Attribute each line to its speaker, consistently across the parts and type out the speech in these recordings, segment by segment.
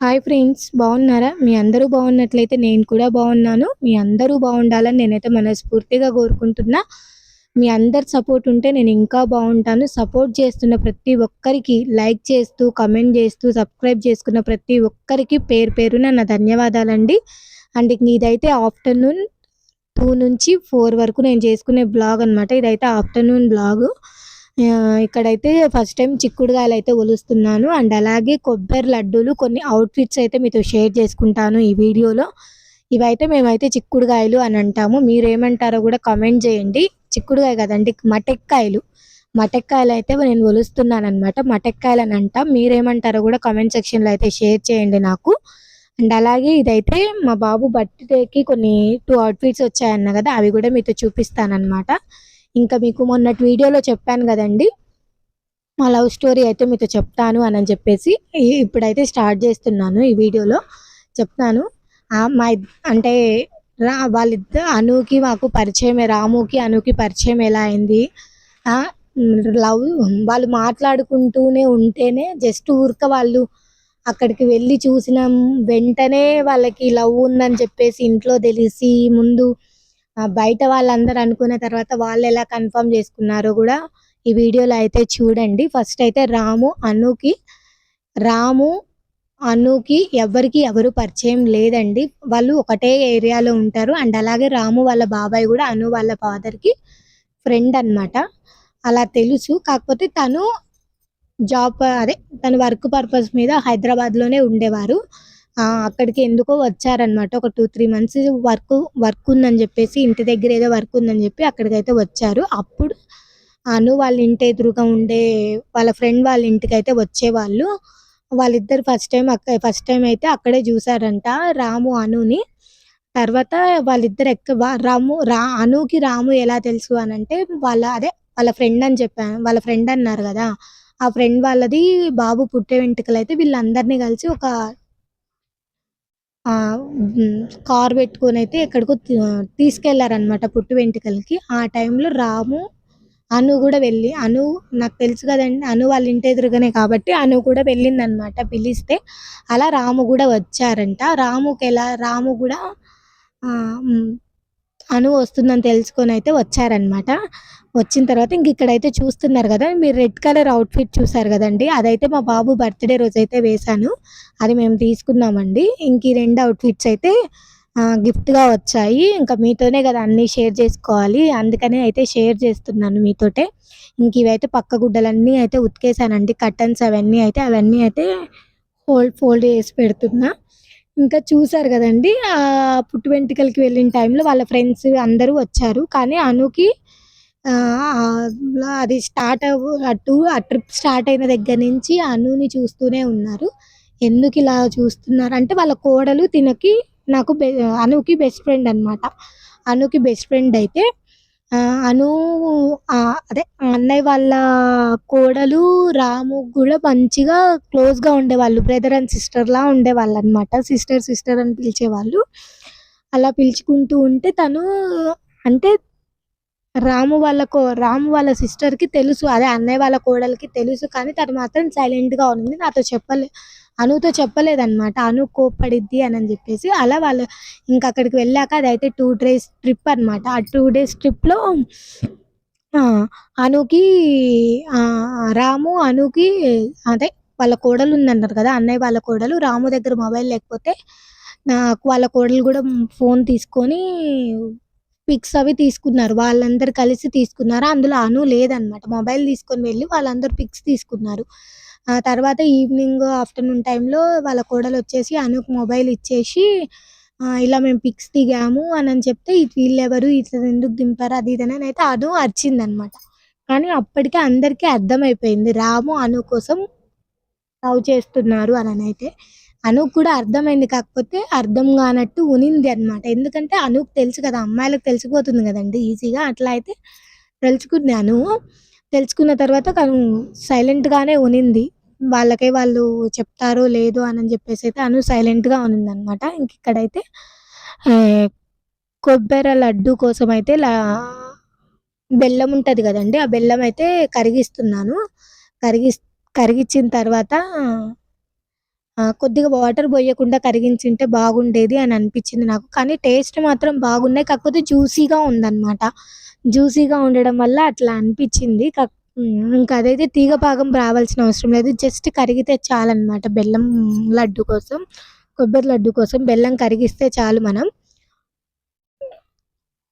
Speaker 1: Hi friends బాగున్నారా? మీ అందరూ బాగున్నట్లయితే నేను కూడా బాగున్నాను. మీ అందరూ బాగుండాలని నేనైతే మనస్ఫూర్తిగా కోరుకుంటున్నా. మీ అందరి సపోర్ట్ ఉంటే నేను ఇంకా బాగుంటాను. సపోర్ట్ చేస్తున్న ప్రతి ఒక్కరికి లైక్ చేస్తూ కమెంట్ చేస్తూ సబ్స్క్రైబ్ చేసుకున్న ప్రతి ఒక్కరికి పేరు పేరున నా ధన్యవాదాలండి. అండ్ ఇదైతే ఆఫ్టర్నూన్ టూ నుంచి ఫోర్ వరకు నేను చేసుకునే బ్లాగ్ అనమాట ఇదైతే ఆఫ్టర్నూన్ బ్లాగ్ ఇక్కడైతే ఫస్ట్ టైం చిక్కుడుగాయలు అయితే ఒలుస్తున్నాను. అండ్ అలాగే కొబ్బరి లడ్డూలు కొన్ని అవుట్ఫిట్స్ అయితే మీతో షేర్ చేసుకుంటాను ఈ వీడియోలో. ఇవైతే మేమైతే చిక్కుడుగాయలు అని అంటాము. మీరు ఏమంటారో కూడా కమెంట్ చేయండి. చిక్కుడుగాయ కదండి మటెక్కాయలు. మటెక్కాయలు అయితే నేను ఒలుస్తున్నాను అనమాట మటెక్కాయలు అని అంటాం. మీరేమంటారో కూడా కమెంట్ సెక్షన్లో అయితే షేర్ చేయండి నాకు. అండ్ అలాగే ఇదైతే మా బాబు బర్త్డేకి కొన్ని టూ అవుట్ఫిట్స్ వచ్చాయన్న కదా అవి కూడా మీతో చూపిస్తానమాట ఇంకా మీకు మొన్నటి వీడియోలో చెప్పాను కదండి. మా లవ్ స్టోరీ అయితే మీతో చెప్తాను అని చెప్పేసి ఇప్పుడైతే స్టార్ట్ చేస్తున్నాను ఈ వీడియోలో. చెప్తాను. మా అంటే రా వాళ్ళిద్దరు అనుకి మాకు పరిచయం రాముకి అనుకి పరిచయం ఎలా అయింది? లవ్ వాళ్ళు మాట్లాడుకుంటూనే ఉంటేనే జస్ట్ ఊరిక వాళ్ళు అక్కడికి వెళ్ళి చూసిన. వెంటనే వాళ్ళకి లవ్ ఉందని చెప్పేసి ఇంట్లో తెలిసి ముందు బయట వాళ్ళందరూ అనుకున్న తర్వాత వాళ్ళు ఎలా కన్ఫర్మ్ చేసుకున్నారో కూడా ఈ వీడియోలో అయితే చూడండి. ఫస్ట్ అయితే రాము అనుకి రాము అనుకి ఎవరికి ఎవరు పరిచయం లేదండి. వాళ్ళు ఒకటే ఏరియాలో ఉంటారు. అండ్ అలాగే రాము వాళ్ళ బాబాయ్ కూడా అను వాళ్ళ ఫాదర్కి ఫ్రెండ్ అనమాట అలా తెలుసు. కాకపోతే తను జాబ్ అదే తన వర్క్ పర్పస్ మీద హైదరాబాద్లోనే ఉండేవారు. అక్కడికి ఎందుకో వచ్చారనమాట ఒక two three months work work ఉందని చెప్పేసి ఇంటి దగ్గర ఏదో వర్క్ ఉందని చెప్పి అక్కడికైతే వచ్చారు. అప్పుడు అను వాళ్ళ ఇంటి ఎదురుగా ఉండే వాళ్ళ ఫ్రెండ్ వాళ్ళ ఇంటికి అయితే వచ్చేవాళ్ళు. వాళ్ళిద్దరు ఫస్ట్ టైం అక్క ఫస్ట్ టైం అయితే అక్కడే చూసారంట రాము అనుని. తర్వాత వాళ్ళిద్దరు ఎక్క రాము రా అనుకి రాము ఎలా తెలుసు అని అంటే వాళ్ళ అదే వాళ్ళ ఫ్రెండ్ అని చెప్పాను వాళ్ళ ఫ్రెండ్ అన్నారు కదా. ఆ ఫ్రెండ్ వాళ్ళది బాబు పుట్టే వెంట్రుకలు అయితే వీళ్ళందరినీ కలిసి ఒక కార్ పెట్టుకొని అయితే ఎక్కడికో తీసుకెళ్ళారనమాట పుట్టు వెంట్రుకలకి. ఆ టైంలో రాము అను కూడా వెళ్ళి అను నాకు తెలుసు కదండి అను వాళ్ళ ఇంటి ఎదురుగానే కాబట్టి అను కూడా వెళ్ళిందనమాట పిలిస్తే. అలా రాము కూడా వచ్చారంట. రాముకి ఎలా రాము కూడా అను వస్తుందని తెలుసుకొని అయితే వచ్చారనమాట వచ్చిన తర్వాత ఇంక ఇక్కడైతే చూస్తున్నారు కదా మీరు రెడ్ కలర్ అవుట్ఫిట్ చూసారు కదండి అదైతే మా బాబు బర్త్డే రోజు అయితే వేశాను అది మేము తీసుకున్నామండి. ఇంక ఈ రెండు అవుట్ఫిట్స్ అయితే గిఫ్ట్గా వచ్చాయి. ఇంకా మీతోనే కదా అన్నీ షేర్ చేసుకోవాలి అందుకనే అయితే షేర్ చేస్తున్నాను మీతోటే. ఇంక ఇవైతే పక్క గుడ్డలన్నీ అయితే ఉతికేసానండి కర్టన్స్ అవన్నీ అయితే అవన్నీ అయితే ఫోల్డ్ ఫోల్డ్ చేసి పెడుతున్నా. ఇంకా చూసారు కదండి పుట్టు వెంట్రుకలకి వెళ్ళిన టైంలో వాళ్ళ ఫ్రెండ్స్ అందరూ వచ్చారు. కానీ అనుకి అది స్టార్ట్ అటు ఆ ట్రిప్ స్టార్ట్ అయిన దగ్గర నుంచి అనుని చూస్తూనే ఉన్నారు. ఎందుకు ఇలా చూస్తున్నారు? అంటే వాళ్ళ కోడలు తినకి నాకు బె అనుకి బెస్ట్ ఫ్రెండ్ అనమాట అనుకి బెస్ట్ ఫ్రెండ్ అయితే అను అదే అన్నయ్య వాళ్ళ కోడలు రాము కూడా మంచిగా క్లోజ్గా ఉండేవాళ్ళు. బ్రదర్ అండ్ సిస్టర్లా ఉండేవాళ్ళు అనమాట సిస్టర్ సిస్టర్ అని పిలిచేవాళ్ళు. అలా పిలుచుకుంటూ ఉంటే తను అంటే రాము వాళ్ళ కో రాము వాళ్ళ సిస్టర్కి తెలుసు. అదే అన్నయ్య వాళ్ళ కోడలికి తెలుసు కానీ తను మాత్రం సైలెంట్గా ఉంది నాతో చెప్పలే అనుతో చెప్పలేదన్నమాట. అను కోప్పడిద్ది అని చెప్పేసి అలా వాళ్ళు ఇంకా అక్కడికి వెళ్ళాక అదైతే టూ డేస్ ట్రిప్ అనమాట ఆ టూ డేస్ ట్రిప్లో అనుకి రాము అనుకి అదే వాళ్ళ కోడలు ఉందన్నారు కదా అన్నయ్య వాళ్ళ కోడలు. రాము దగ్గర మొబైల్ లేకపోతే నాకు వాళ్ళ కోడలు కూడా ఫోన్ తీసుకొని పిక్స్ అవి తీసుకున్నారు. వాళ్ళందరూ కలిసి తీసుకున్నారు. అందులో అను లేదనమాట మొబైల్ తీసుకొని వెళ్ళి వాళ్ళందరూ పిక్స్ తీసుకున్నారు. ఆ తర్వాత ఈవినింగ్ ఆఫ్టర్నూన్ టైంలో వాళ్ళ కోడలు వచ్చేసి అనుకు మొబైల్ ఇచ్చేసి ఇలా మేము పిక్స్ దిగాము అని అని చెప్తే వీళ్ళు ఎవరు ఇట్లా ఎందుకు దింపారు? అది ఇది అని అయితే అను అనమాట కానీ అప్పటికే అందరికీ అర్థమైపోయింది. రాము అను కోసం లవ్ చేస్తున్నారు అని అయితే అనుకు కూడా అర్థమైంది. కాకపోతే అర్థం కానట్టు ఉనింది అనమాట. ఎందుకంటే అనుకు తెలుసు కదా అమ్మాయిలకు తెలిసిపోతుంది కదండి ఈజీగా. అట్లా అయితే తెలుసుకుంది అను తెలుసుకున్న తర్వాత తను సైలెంట్గానే ఉనింది. వాళ్ళకే వాళ్ళు చెప్తారో లేదో అని చెప్పేసి అయితే అను సైలెంట్గా అనమాట ఇంక ఇక్కడైతే కొబ్బరి లడ్డు కోసం అయితే లా బెల్లం ఉంటుంది కదండి ఆ బెల్లం అయితే కరిగిస్తున్నాను. కరిగి కరిగించిన తర్వాత కొద్దిగా వాటర్ పోయకుండా కరిగించుంటే బాగుండేది అని అనిపించింది నాకు. కానీ టేస్ట్ మాత్రం బాగున్నాయి కాకపోతే జ్యూసీగా ఉందన్నమాట జ్యూసీగా ఉండడం వల్ల అట్లా అనిపించింది. ఇంకా అదైతే తీగ పాకం రావాల్సిన అవసరం లేదు. జస్ట్ కరిగితే చాలన్నమాట బెల్లం లడ్డు కోసం కొబ్బరి లడ్డు కోసం. బెల్లం కరిగిస్తే చాలు మనం.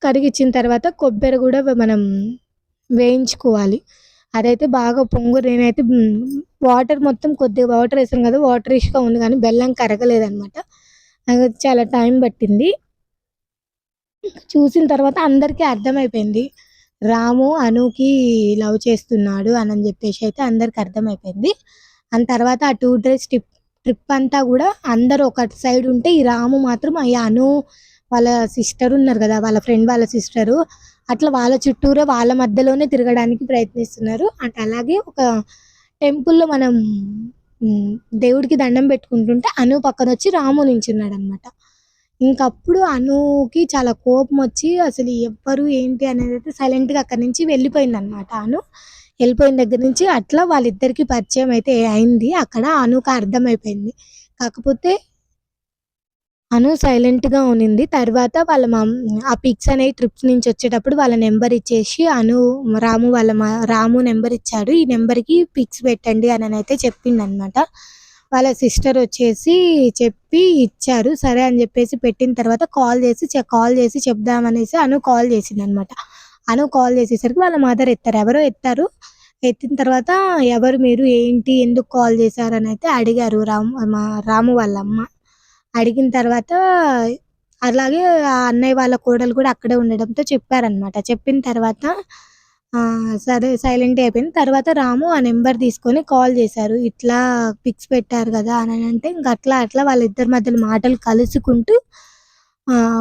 Speaker 1: కరిగించిన తర్వాత కొబ్బరి కూడా మనం వేయించుకోవాలి. అదైతే బాగా పొంగు నేనైతే వాటర్ మొత్తం కొద్దిగా వాటర్ వేసాను కదా వాటరిష్గా ఉంది కానీ బెల్లం కరగలేదనమాట నాకు చాలా టైం పట్టింది. చూసిన తర్వాత అందరికీ అర్థమైపోయింది. రాము అనుకి లవ్ చేస్తున్నాడు అని చెప్పేసి అయితే అందరికి అర్థమైపోయింది. అండ్ తర్వాత ఆ టూ డేస్ ట్రిప్ ట్రిప్ అంతా కూడా అందరు ఒక సైడ్ ఉంటే ఈ రాము మాత్రం ఈ అను వాళ్ళ సిస్టర్ ఉన్నారు కదా వాళ్ళ ఫ్రెండ్ వాళ్ళ సిస్టరు అట్లా వాళ్ళ చుట్టూరా వాళ్ళ మధ్యలోనే తిరగడానికి ప్రయత్నిస్తున్నారు. అంటే అలాగే ఒక టెంపుల్లో మనం దేవుడికి దండం పెట్టుకుంటుంటే అను పక్కన వచ్చి రాము నించున్నాడు అనమాట ఇంకప్పుడు అనుకి చాలా కోపం వచ్చి అసలు ఎవ్వరు ఏంటి అనేది అయితే సైలెంట్గా అక్కడి నుంచి వెళ్ళిపోయింది అనమాట అను. వెళ్ళిపోయిన దగ్గర నుంచి అట్లా వాళ్ళిద్దరికి పరిచయం అయితే అయింది. అక్కడ అనుకు అర్థమైపోయింది. కాకపోతే అను సైలెంట్గా ఉన్నింది. తర్వాత వాళ్ళ మమ్ ఆ పిక్స్ అనేవి ట్రిప్స్ నుంచి వచ్చేటప్పుడు వాళ్ళ నెంబర్ ఇచ్చేసి అను రాము వాళ్ళ మా రాము నెంబర్ ఇచ్చాడు. ఈ నెంబర్కి పిక్స్ పెట్టండి అని అయితే చెప్పింది అనమాట వాళ్ళ సిస్టర్ వచ్చేసి చెప్పి ఇచ్చారు. సరే అని చెప్పేసి పెట్టిన తర్వాత కాల్ చేసి కాల్ చేసి చెప్దామనేసి అను కాల్ చేసింది అనమాట అను కాల్ చేసేసరికి వాళ్ళ మదర్ ఎత్తారు. ఎవరో ఎత్తారు. ఎత్తిన తర్వాత ఎవరు మీరు? ఏంటి? ఎందుకు కాల్ చేశారని అయితే అడిగారు రాము మా రాము వాళ్ళ అమ్మ అడిగిన తర్వాత అలాగే ఆ అన్నయ్య వాళ్ళ కోడలు కూడా అక్కడే ఉండడంతో చెప్పారనమాట. చెప్పిన తర్వాత సరే సైలెంట్ అయిపోయింది. తర్వాత రాము ఆ నెంబర్ తీసుకొని కాల్ చేశారు. ఇట్లా పిక్స్ పెట్టారు కదా అని అంటే ఇంక అట్లా అట్లా వాళ్ళిద్దరి మధ్యలో మాటలు కలుసుకుంటూ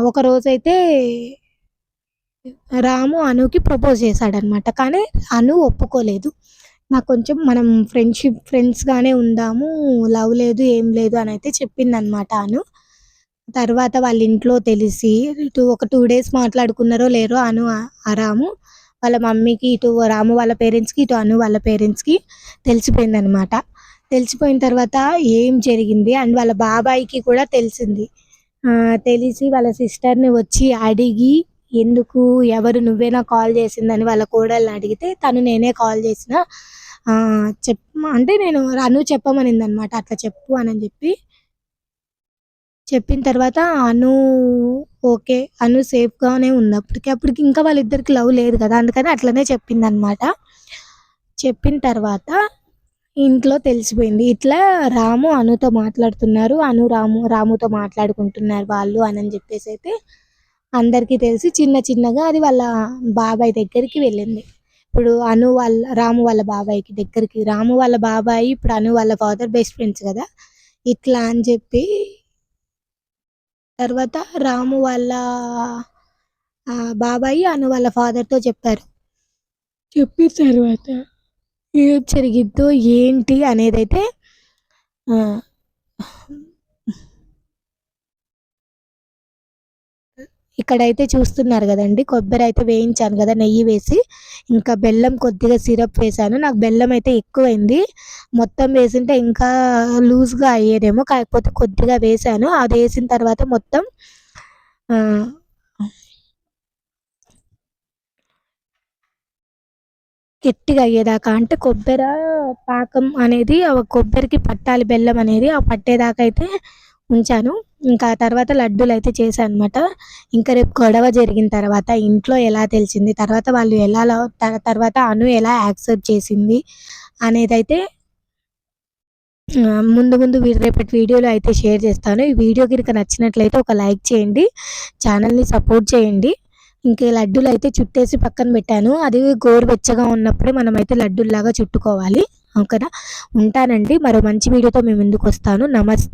Speaker 1: ఒక రోజైతే రాము అనుకి ప్రపోజ్ చేశాడనమాట కానీ అను ఒప్పుకోలేదు. నాకు కొంచెం మనం ఫ్రెండ్షిప్ ఫ్రెండ్స్గానే ఉందాము లవ్ లేదు ఏం లేదు అని అయితే చెప్పింది అనమాట అను. తర్వాత వాళ్ళ ఇంట్లో తెలిసి టూ ఒక టూ డేస్ మాట్లాడుకున్నారో లేరో అను రాము. వాళ్ళ మమ్మీకి ఇటు రాము వాళ్ళ పేరెంట్స్కి ఇటు అను వాళ్ళ పేరెంట్స్కి తెలిసిపోయింది అనమాట తెలిసిపోయిన తర్వాత ఏం జరిగింది? అండ్ వాళ్ళ బాబాయికి కూడా తెలిసింది. తెలిసి వాళ్ళ సిస్టర్ని వచ్చి అడిగి ఎందుకు? ఎవరు? నువ్వేనా కాల్ చేసిందని? వాళ్ళ కోడల్ని అడిగితే తను నేనే కాల్ చేసిన. చెప్ అంటే నేను అను చెప్పమనింది అనమాట అట్లా చెప్పు అని చెప్పి చెప్పిన తర్వాత అను ఓకే అను సేఫ్గానే ఉంది అప్పటికి అప్పటికి ఇంకా వాళ్ళిద్దరికి లవ్ లేదు కదా అందుకని అట్లనే చెప్పింది అనమాట చెప్పిన తర్వాత ఇంట్లో తెలిసిపోయింది. ఇట్లా రాము అనుతో మాట్లాడుతున్నారు అను రాము రాముతో మాట్లాడుకుంటున్నారు వాళ్ళు అని చెప్పేసి అయితే అందరికీ తెలిసి చిన్న చిన్నగా అది వాళ్ళ బాబాయ్ దగ్గరికి వెళ్ళింది. ఇప్పుడు అను వాళ్ళ రాము వాళ్ళ బాబాయ్కి దగ్గరికి రాము వాళ్ళ బాబాయ్ ఇప్పుడు అను వాళ్ళ ఫాదర్ బెస్ట్ ఫ్రెండ్స్ కదా ఇట్లా అని చెప్పి తర్వాత రాము వాళ్ళ బాబాయ్ అను వాళ్ళ ఫాదర్తో చెప్పారు. చెప్పిన తర్వాత ఏం జరిగిద్దో ఏంటి అనేది ఇక్కడైతే చూస్తున్నారు కదండి కొబ్బరి అయితే వేయించాను కదా నెయ్యి వేసి. ఇంకా బెల్లం కొద్దిగా సిరప్ వేసాను. నాకు బెల్లం అయితే ఎక్కువైంది. మొత్తం వేసింటే ఇంకా లూజ్గా అయ్యేదేమో కాకపోతే కొద్దిగా వేసాను. అది వేసిన తర్వాత మొత్తం గట్టిగా అయ్యేదాకా అంటే కొబ్బరి పాకం అనేది కొబ్బరికి పట్టాలి బెల్లం అనేది ఆ పట్టేదాకా అయితే ఉంచాను. ఇంకా తర్వాత లడ్డూలు అయితే చేశాను అనమాట ఇంకా రేపు గొడవ జరిగిన తర్వాత ఇంట్లో ఎలా తెలిసింది? తర్వాత వాళ్ళు ఎలా తర్వాత అను ఎలా యాక్సెప్ట్ చేసింది? అనేది అయితే ముందు ముందు రేపటి వీడియోలో అయితే షేర్ చేస్తాను. ఈ వీడియో కనుక నచ్చినట్లయితే ఒక లైక్ చేయండి. ఛానల్ని సపోర్ట్ చేయండి. ఇంకే లడ్డూలు అయితే చుట్టేసి పక్కన పెట్టాను. అది గోరువెచ్చగా ఉన్నప్పుడే మనం అయితే లడ్డూల్లాగా చుట్టుకోవాలి. ఓకేనా? ఉంటానండి. మరో మంచి వీడియోతో మేము ముందుకు వస్తాను నమస్తే.